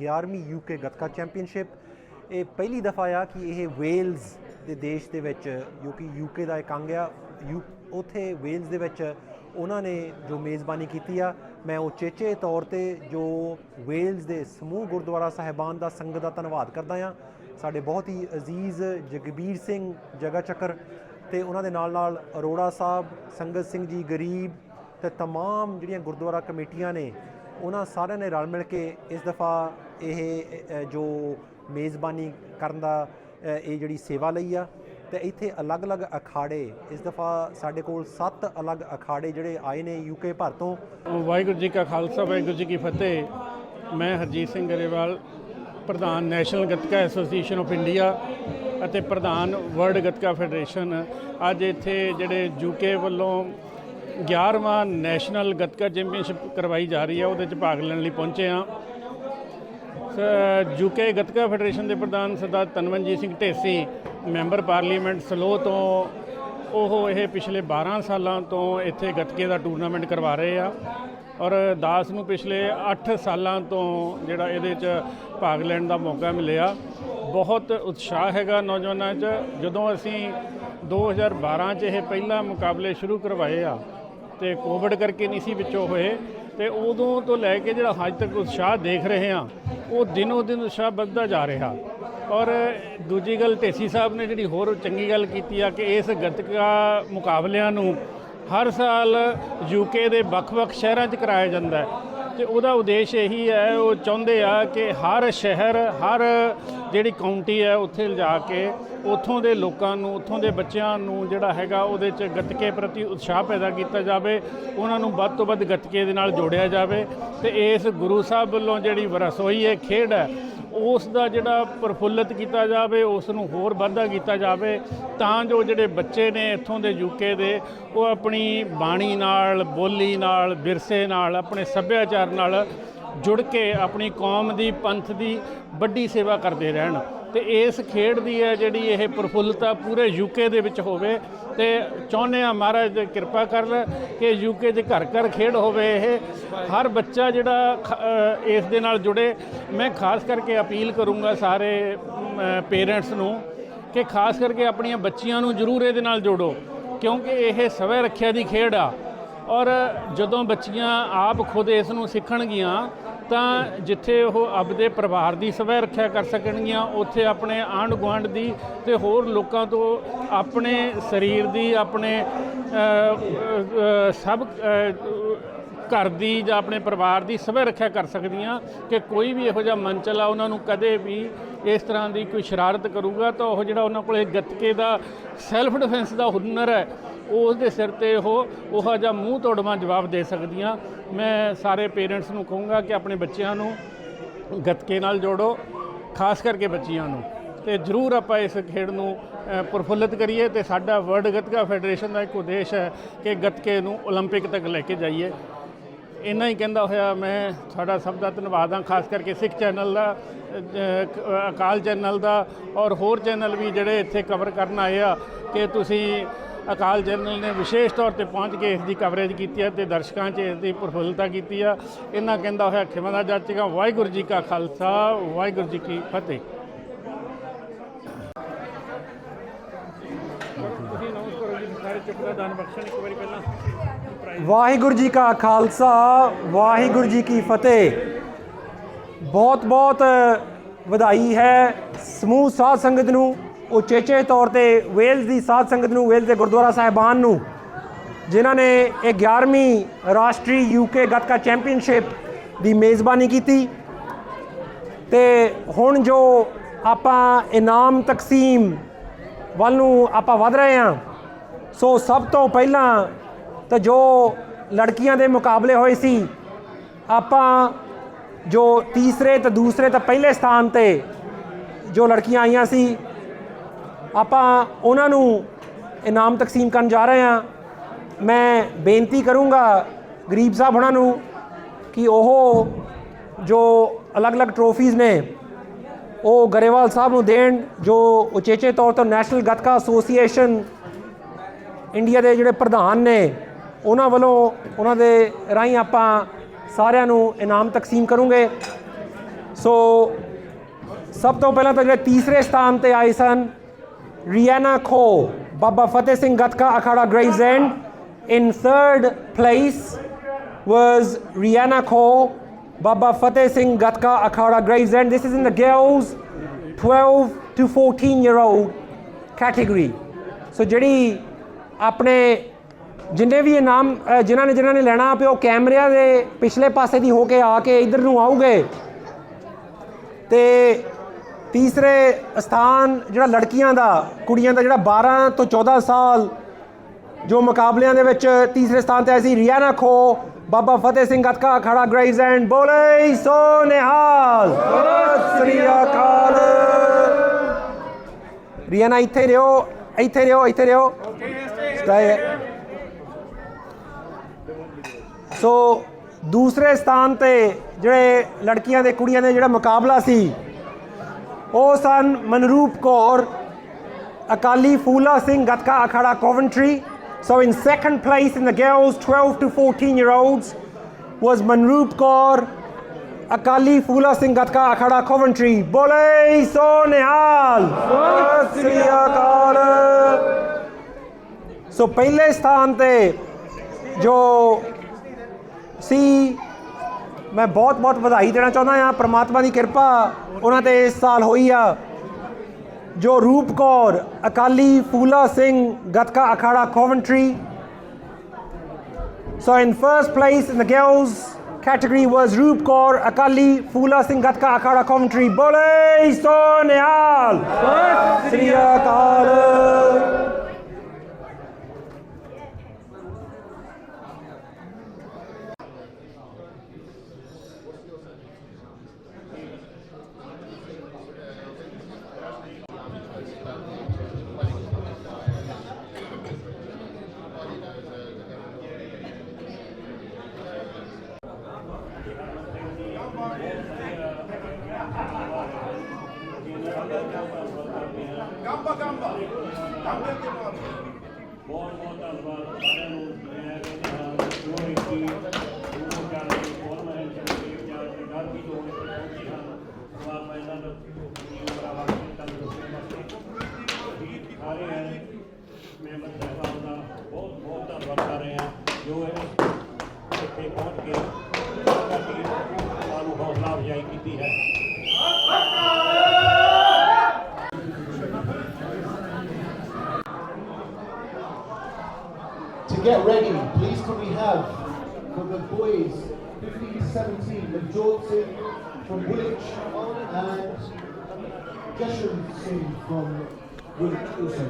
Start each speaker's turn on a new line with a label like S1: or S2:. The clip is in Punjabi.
S1: 11ਵੀਂ ਯੂਕੇ ਗੱਤਕਾ ਚੈਂਪੀਅਨਸ਼ਿਪ ਇਹ ਪਹਿਲੀ ਦਫਾ ਆ ਕਿ ਇਹ ਵੇਲਜ਼ ਦੇ ਦੇਸ਼ ਦੇ ਵਿੱਚ ਜੋ ਕਿ ਯੂਕੇ ਦਾ ਇੱਕ ਅੰਗ ਆ ਯੂ ਉਥੇ ਵੇਲਜ਼ ਦੇ ਵਿੱਚ ਉਹਨਾਂ ਨੇ ਜੋ ਮੇਜ਼ਬਾਨੀ ਕੀਤੀ ਆ ਮੈਂ ਉਚੇਚੇ ਤੌਰ ਤੇ ਜੋ ਵੇਲਜ਼ ਦੇ ਸਮੂਹ ਗੁਰਦੁਆਰਾ ਸਾਹਿਬਾਨ ਦਾ ਸੰਗਤ ਦਾ ਧੰਨਵਾਦ ਕਰਦਾ ਆ ਸਾਡੇ ਬਹੁਤ ਹੀ ਅਜ਼ੀਜ਼ ਜਗਬੀਰ ਸਿੰਘ ਜਗਾ ਚੱਕਰ ਤੇ ਉਹਨਾਂ ਦੇ ਨਾਲ ਨਾਲ ਅਰੋੜਾ ਸਾਹਿਬ ਸੰਗਤ ਸਿੰਘ ਜੀ ਗਰੀਬ ਤੇ तमाम ਜਿਹੜੀਆਂ ਗੁਰਦੁਆਰਾ ਕਮੇਟੀਆਂ ਨੇ ਉਹਨਾਂ ਸਾਰਿਆਂ ਨੇ ਰਲ ਮਿਲ ਕੇ ਇਸ ਦਫਾ ਇਹ ਜੋ ਮੇਜ਼ਬਾਨੀ ਕਰਨ ਦਾ ਇਹ ਜਿਹੜੀ ਸੇਵਾ ਲਈ ਆ, ਤੇ ਇੱਥੇ ਅਲੱਗ-ਅਲੱਗ ਅਖਾੜੇ, ਇਸ ਦਫਾ ਸਾਡੇ ਕੋਲ 7 ਅਲੱਗ ਅਖਾੜੇ ਜਿਹੜੇ ਆਏ ਨੇ ਯੂਕੇ ਭਰ ਤੋਂ।
S2: ਵਾਹਿਗੁਰੂ ਜੀ ਕਾ ਖਾਲਸਾ, ਵਾਹਿਗੁਰੂ ਜੀ ਕੀ ਫਤਿਹ। ਮੈਂ ਹਰਜੀਤ ਸਿੰਘ ਗਰੇਵਾਲ, ਪ੍ਰਧਾਨ national Gatka association of India ਅਤੇ ਪ੍ਰਧਾਨ ਵਰਲਡ ਗੱਤਕਾ ਫੈਡਰੇਸ਼ਨ। ਅੱਜ ਇੱਥੇ ਜਿਹੜੇ ਯੂਕੇ ਵੱਲੋਂ 11ਵਾਂ ਨੈਸ਼ਨਲ ਗੱਤਕਾ ਚੈਂਪੀਅਨਸ਼ਿਪ ਕਰਵਾਈ ਜਾ ਰਹੀ ਹੈ ਉਹਦੇ ਚ ਭਾਗ ਲੈਣ ਲਈ ਪਹੁੰਚੇ ਹਾਂ। ਯੂਕੇ ਗੱਤਕਾ ਫੈਡਰੇਸ਼ਨ ਦੇ ਪ੍ਰਧਾਨ Sardar Tanmanjeet Singh Dhesi, member parliament Slough ਤੋਂ ਉਹ ਇਹ ਪਿਛਲੇ 12 ਸਾਲਾਂ ਤੋਂ ਇੱਥੇ ਗੱਤਕੇ ਦਾ ਟੂਰਨਾਮੈਂਟ ਕਰਵਾ ਰਹੇ ਆ ਔਰ ਦਾਸ ਨੂੰ ਪਿਛਲੇ 8 ਸਾਲਾਂ ਤੋਂ ਜਿਹੜਾ ਇਹਦੇ 'ਚ ਭਾਗ ਲੈਣ ਦਾ ਮੌਕਾ ਮਿਲਿਆ। ਬਹੁਤ ਉਤਸ਼ਾਹ ਹੈਗਾ ਨੌਜਵਾਨਾਂ 'ਚ। ਜਦੋਂ ਅਸੀਂ 2012 'ਚ ਇਹ ਪਹਿਲਾ ਮੁਕਾਬਲੇ ਸ਼ੁਰੂ ਕਰਵਾਏ ਆ ਤੇ ਕੋਵਿਡ ਕਰਕੇ ਨਹੀਂ ਸੀ ਵਿੱਚੋਂ ਹੋਏ ਤੇ ਉਦੋਂ ਤੋਂ ਲੈ ਕੇ ਜਿਹੜਾ ਅੱਜ ਤੱਕ ਉਤਸ਼ਾਹ ਦੇਖ ਰਹੇ ਹਾਂ, ਉਹ ਦਿਨੋ ਦਿਨ ਉਤਸ਼ਾਹ ਵੱਧਦਾ ਜਾ ਰਿਹਾ। ਔਰ ਦੂਜੀ ਗੱਲ, ਢੇਸੀ ਸਾਹਿਬ ਨੇ ਜਿਹੜੀ ਹੋਰ ਚੰਗੀ ਗੱਲ ਕੀਤੀ ਆ ਕਿ ਇਸ ਗੱਤਕਾ ਮੁਕਾਬਲਿਆਂ ਨੂੰ ਹਰ ਸਾਲ ਯੂਕੇ ਦੇ ਵੱਖ-ਵੱਖ ਸ਼ਹਿਰਾਂ 'ਚ ਕਰਾਇਆ ਜਾਂਦਾ ਹੈ। ਤੇ ਉਹਦਾ ਉਦੇਸ਼ ਇਹੀ ਹੈ, ਉਹ ਚਾਹੁੰਦੇ ਆ ਕਿ ਹਰ ਸ਼ਹਿਰ, ਹਰ ਜਿਹੜੀ ਕਾਉਂਟੀ ਹੈ, ਉੱਥੇ ਲਿਜਾ ਕੇ ਉੱਥੋਂ ਦੇ ਲੋਕਾਂ ਨੂੰ, ਉੱਥੋਂ ਦੇ ਬੱਚਿਆਂ ਨੂੰ ਜਿਹੜਾ ਹੈਗਾ, ਉਹਦੇ 'ਚ ਗੱਤਕੇ ਪ੍ਰਤੀ ਉਤਸ਼ਾਹ ਪੈਦਾ ਕੀਤਾ ਜਾਵੇ, ਉਹਨਾਂ ਨੂੰ ਵੱਧ ਤੋਂ ਵੱਧ ਗੱਤਕੇ ਦੇ ਨਾਲ ਜੋੜਿਆ ਜਾਵੇ ਤੇ ਇਸ ਗੁਰੂ ਸਾਹਿਬ ਵੱਲੋਂ ਜਿਹੜੀ ਵਰਸੋਈ ਹੈ ਖੇਡ ਹੈ, ਉਸ ਦਾ ਜਿਹੜਾ ਪ੍ਰਫੁੱਲਤ ਕੀਤਾ ਜਾਵੇ, ਉਸ ਨੂੰ ਹੋਰ ਵਾਧਾ ਕੀਤਾ ਜਾਵੇ, ਤਾਂ ਜੋ ਜਿਹੜੇ ਬੱਚੇ ਨੇ ਇੱਥੋਂ ਦੇ ਯੂਕੇ ਦੇ, ਉਹ ਆਪਣੀ ਬਾਣੀ ਨਾਲ, ਬੋਲੀ ਨਾਲ, ਵਿਰਸੇ ਨਾਲ, ਆਪਣੇ ਸੱਭਿਆਚਾਰ ਨਾਲ ਜੁੜ ਕੇ ਆਪਣੀ ਕੌਮ ਦੀ, ਪੰਥ ਦੀ ਵੱਡੀ ਸੇਵਾ ਕਰਦੇ ਰਹਿਣ। ਤੇ ਇਸ ਖੇਡ ਦੀ ਹੈ ਜਿਹੜੀ ਇਹ ਪ੍ਰਫੁੱਲਤਾ ਪੂਰੇ ਯੂਕੇ ਦੇ ਵਿੱਚ ਹੋਵੇ, ਤੇ ਚਾਹੁੰਦੇ ਆ ਮਹਾਰਾਜ ਦੀ ਕਿਰਪਾ ਕਰ ਕਿ ਯੂਕੇ 'ਚ ਘਰ ਘਰ ਖੇਡ ਹੋਵੇ ਇਹ। ਹਰ ਬੱਚਾ ਜਿਹੜਾ ਖ- ਇਸ ਦੇ ਨਾਲ ਜੁੜੇ। ਮੈਂ ਖਾਸ ਕਰਕੇ ਅਪੀਲ ਕਰੂੰਗਾ ਸਾਰੇ ਪੇਰੈਂਟਸ ਨੂੰ ਕਿ ਖਾਸ ਕਰਕੇ ਆਪਣੀਆਂ ਬੱਚੀਆਂ ਨੂੰ ਜ਼ਰੂਰ ਇਹਦੇ ਨਾਲ ਜੋੜੋ। ਕਿਉਂਕਿ ਇਹ ਸਵੈ ਰੱਖਿਆ ਦੀ ਖੇਡ ਆ। ਔਰ ਜਦੋਂ ਬੱਚੀਆਂ ਆਪ ਖੁਦ ਇਸ ਨੂੰ ਸਿੱਖਣਗੀਆਂ, ਤਾਂ ਜਿੱਥੇ ਉਹ ਆਪਦੇ ਪਰਿਵਾਰ ਦੀ ਸਵੈ ਰੱਖਿਆ ਕਰ ਸਕਣਗੀਆਂ, ਉੱਥੇ ਆਪਣੇ ਆਂਢ ਗੁਆਂਢ ਦੀ ਤੇ ਹੋਰ ਲੋਕਾਂ ਤੋਂ ਆਪਣੇ ਸਰੀਰ ਦੀ, ਆਪਣੇ ਸਭ ਘਰ ਦੀ ਜਾਂ ਆਪਣੇ ਪਰਿਵਾਰ ਦੀ ਸਵੈ ਰੱਖਿਆ ਕਰ ਸਕਦੀਆਂ ਕਿ ਕੋਈ ਵੀ ਇਹੋ ਜਿਹਾ ਮੰਚਲਾ ਉਹਨਾਂ ਨੂੰ ਕਦੇ ਵੀ ਇਸ ਤਰ੍ਹਾਂ ਦੀ ਕੋਈ ਸ਼ਰਾਰਤ ਕਰੂਗਾ ਤਾਂ ਉਹ ਜਿਹੜਾ ਉਹਨਾਂ ਕੋਲੇ ਗੱਤਕੇ ਦਾ ਸੈਲਫ ਡਿਫੈਂਸ ਦਾ ਹੁਨਰ ਹੈ ਉਸ ਦੇ ਸਿਰ ਤੇ ਉਹ ਉਹ ਜਿਹਾ ਮੂੰਹ ਤੋੜਵਾਂ ਜਵਾਬ ਦੇ ਸਕਦੀਆਂ ਮੈਂ ਸਾਰੇ ਪੇਰੈਂਟਸ ਨੂੰ ਕਹੂੰਗਾ ਕਿ ਆਪਣੇ ਬੱਚਿਆਂ ਨੂੰ ਗੱਤਕੇ ਨਾਲ ਜੋੜੋ ਖਾਸ ਕਰਕੇ ਬੱਚੀਆਂ ਨੂੰ ਤੇ ਜ਼ਰੂਰ ਆਪਾਂ ਇਸ ਖੇਡ ਨੂੰ ਅ, ਪ੍ਰਫੁੱਲਿਤ ਕਰੀਏ ਤੇ ਸਾਡਾ ਵਰਲਡ ਗੱਤਕਾ ਫੈਡਰੇਸ਼ਨ ਦਾ ਇੱਕ ਉਦੇਸ਼ ਹੈ ਕਿ ਗੱਤਕੇ ਨੂੰ 올림픽 ਤੱਕ ਲੈ ਕੇ ਜਾਈਏ ਇੰਨਾ ਹੀ ਕਹਿੰਦਾ ਹੋਇਆ ਮੈਂ ਤੁਹਾਡਾ ਸਭ ਦਾ ਧੰਨਵਾਦ ਹਾਂ ਖਾਸ ਕਰਕੇ ਸਿੱਖ ਚੈਨਲ ਦਾ ਅ, ਅ, ਅਕਾਲ ਚੈਨਲ ਦਾ ਔਰ ਹੋਰ ਚੈਨਲ ਵੀ ਜਿਹੜੇ ਇੱਥੇ ਕਵਰ ਕਰਨ ਆਏ ਆ ਕਿ ਤੁਸੀਂ ਅਕਾਲ ਜਨਰਲ ਨੇ ਵਿਸ਼ੇਸ਼ ਤੌਰ ਤੇ ਪਹੁੰਚ ਕੇ ਇਸ ਦੀ ਕਵਰੇਜ ਕੀਤੀ ਹੈ ਤੇ ਦਰਸ਼ਕਾਂ 'ਚ ਇਸ ਦੀ ਪ੍ਰਫੁੱਲਤਾ ਕੀਤੀ ਆ। ਇਹਨਾਂ ਕਹਿੰਦਾ ਹੋਇਆ ਖਿਮਾ ਦਾ ਜਾਚੇਗਾ ਵਾਹਿਗੁਰੂ ਜੀ ਕਾ ਖਾਲਸਾ, ਵਾਹਿਗੁਰੂ ਜੀ ਕੀ ਫਤਿਹ।
S1: ਵਾਹਿਗੁਰੂ ਜੀ ਕਾ ਖਾਲਸਾ, ਵਾਹਿਗੁਰੂ ਜੀ ਕੀ ਫਤਿਹ। ਬਹੁਤ ਬਹੁਤ ਵਧਾਈ ਹੈ ਸਮੂਹ ਸਾਧ ਸੰਗਤ ਨੂੰ। ਉਚੇਚੇ ਤੌਰ ਤੇ ਵੇਲਜ਼ ਦੀ ਸਾਧ ਸੰਗਤ ਨੂੰ, ਵੇਲਜ਼ ਦੇ ਗੁਰਦੁਆਰਾ ਸਾਹਿਬਾਨ ਨੂੰ, ਜਿਨ੍ਹਾਂ ਨੇ ਇਹ 11ਵੀਂ ਰਾਸ਼ਟਰੀ ਯੂਕੇ ਗੱਤਕਾ ਚੈਂਪੀਅਨਸ਼ਿਪ ਦੀ ਮੇਜ਼ਬਾਨੀ ਕੀਤੀ। ਤੇ ਹੁਣ ਜੋ ਆਪਾਂ ਇਨਾਮ ਤਕਸੀਮ ਵੱਲ ਨੂੰ ਆਪਾਂ ਵਧ ਰਹੇ ਹਾਂ, ਸੋ ਸਭ ਤੋਂ ਪਹਿਲਾਂ ਤਾਂ ਜੋ ਲੜਕੀਆਂ ਦੇ ਮੁਕਾਬਲੇ ਹੋਏ ਸੀ, ਆਪਾਂ ਜੋ ਤੀਸਰੇ ਤੇ ਦੂਸਰੇ ਤੇ ਪਹਿਲੇ ਸਥਾਨ ਤੇ ਜੋ ਲੜਕੀਆਂ ਆਈਆਂ ਸੀ ਆਪਾਂ ਉਹਨਾਂ ਨੂੰ ਇਨਾਮ ਤਕਸੀਮ ਕਰਨ ਜਾ ਰਹੇ ਹਾਂ। ਮੈਂ ਬੇਨਤੀ ਕਰੂੰਗਾ ਗਰੀਬ ਸਾਹਿਬ ਉਹਨਾਂ ਨੂੰ ਕਿ ਉਹ ਜੋ ਅਲੱਗ-ਅਲੱਗ ਟਰੋਫੀਜ਼ ਨੇ, ਉਹ ਗਰੇਵਾਲ ਸਾਹਿਬ ਨੂੰ ਦੇਣ, ਜੋ ਉਚੇਚੇ ਤੌਰ ਤੇ ਨੈਸ਼ਨਲ ਗੱਤਕਾ ਐਸੋਸੀਏਸ਼ਨ ਇੰਡੀਆ ਦੇ ਜਿਹੜੇ ਪ੍ਰਧਾਨ ਨੇ, ਉਹਨਾਂ ਵੱਲੋਂ ਉਹਨਾਂ ਦੇ ਰਾਹੀਂ ਆਪਾਂ ਸਾਰਿਆਂ ਨੂੰ ਇਨਾਮ ਤਕਸੀਮ ਕਰੂੰਗੇ। ਸੋ ਸਭ ਤੋਂ ਪਹਿਲਾਂ ਤਾਂ ਜਿਹੜੇ ਤੀਸਰੇ ਸਥਾਨ ਤੇ ਆਏ ਸਨ ਰੀਆਨਾ ਖੋ ਬਾਬਾ Fateh Singh Gatka Akhara Gravesend in third place was Rihanna Kho, Baba Fateh Singh Gatka Akhada Gravesend. This is in the girls 12 to 14 year old category. So ਜਿਹੜੀ ਆਪਣੇ ਜਿੰਨੇ ਵੀ ਇਨਾਮ ਜਿਨ੍ਹਾਂ ਨੇ ਜਿਨ੍ਹਾਂ ਨੇ ਲੈਣਾ ਪਿਓ ਕੈਮਰਿਆਂ ਦੇ ਪਿਛਲੇ ਪਾਸੇ ਦੀ ਹੋ ਕੇ ਆ ਕੇ ਇਧਰ ਨੂੰ ਆਉਗੇ ਤੇ ਤੀਸਰੇ ਸਥਾਨ ਜਿਹੜਾ ਲੜਕੀਆਂ ਦਾ, ਕੁੜੀਆਂ ਦਾ ਜਿਹੜਾ 12 ਤੋਂ 14 ਸਾਲ ਜੋ ਮੁਕਾਬਲਿਆਂ ਦੇ ਵਿੱਚ ਤੀਸਰੇ ਸਥਾਨ ਤੇ ਆਈ ਸੀ, ਰੀਆਨਾ ਖੋ, ਬਾਬਾ ਫਤਿਹ ਸਿੰਘ ਗਤਕਾ, ਖੜਾ ਗ੍ਰੇਵਜ਼ ਐਂਡ ਬੋਲੇ ਸੋ ਨਿਹਾਲ। ਸਤਿ ਸ੍ਰੀ ਅਕਾਲ। ਰੀਆਨਾ ਇੱਥੇ ਰਿਓ ਇੱਥੇ ਰਿਓ ਇੱਥੇ ਰਿਓ ਸਟੇ ਸੋ ਦੂਸਰੇ ਸਥਾਨ ਤੇ ਜਿਹੜੇ ਲੜਕੀਆਂ ਦੇ, ਕੁੜੀਆਂ ਦੇ ਜਿਹੜਾ ਮੁਕਾਬਲਾ ਸੀ ਉਹ ਸਨ Manroop Kaur Akali Fula Singh Gatka Akhada Coventry. So in second place in the girls 12 to 14 year olds was Manroop Kaur Akali Fula Singh Gatka Akhada Coventry. Bole So Nihal. Sat Sri Akal. ਸੋ ਪਹਿਲੇ ਸਥਾਨ ਤੇ ਜੋ ਸੀ ਮੈਂ ਬਹੁਤ ਬਹੁਤ ਵਧਾਈ ਦੇਣਾ ਚਾਹੁੰਦਾ ਹਾਂ ਪ੍ਰਮਾਤਮਾ ਦੀ ਕਿਰਪਾ ਉਹਨਾਂ ਤੇ ਇਸ ਸਾਲ ਹੋਈ ਆ ਜੋ ਰੂਪ ਕੌਰ ਅਕਾਲੀ ਫੂਲਾ ਸਿੰਘ ਗਤਕਾ ਅਖਾੜਾ ਕੋਵੈਂਟਰੀ So in first place in the girls category was Roop Kaur Akali Fula Singh Gatka Akhada Coventry. Bole So Nihal. Sri Akal.
S2: ਬਹੁਤ ਬਹੁਤ ਧੰਨਵਾਦ ਸਾਰਿਆਂ ਨੂੰ ਮੈਂ ਕਹਿੰਦਾ ਜੋ ਇੱਥੇ ਉਹ ਜਾਣੇ ਬਹੁਤ ਮੈਂ ਚੰਗੇ ਜਾਂ ਗੱਲ ਵੀ ਲੋੜ ਪਹੁੰਚੀ ਹਨ ਸਵਾਲ ਮੈਂ ਇਹਨਾਂ ਨੂੰ ਜੀਵ ਬਰਾਬਰ ਦੇ ਸਾਰੇ ਹੈ ਮੈਂਬਰ ਸਾਹਿਬਾਨ ਦਾ ਬਹੁਤ ਬਹੁਤ ਧੰਨਵਾਦ ਕਰ ਰਹੇ ਹਾਂ ਜੋ ਇਹ ਇੱਥੇ ਪਹੁੰਚ ਕੇ ਸਾਡੀ ਸਾਨੂੰ ਹੌਸਲਾ ਅਫਜ਼ਾਈ ਕੀਤੀ ਹੈ
S3: To get ready, please can we have for the boys 15 to 17, the Johnson from Woolwich and Jesham Singh from Woolwich also.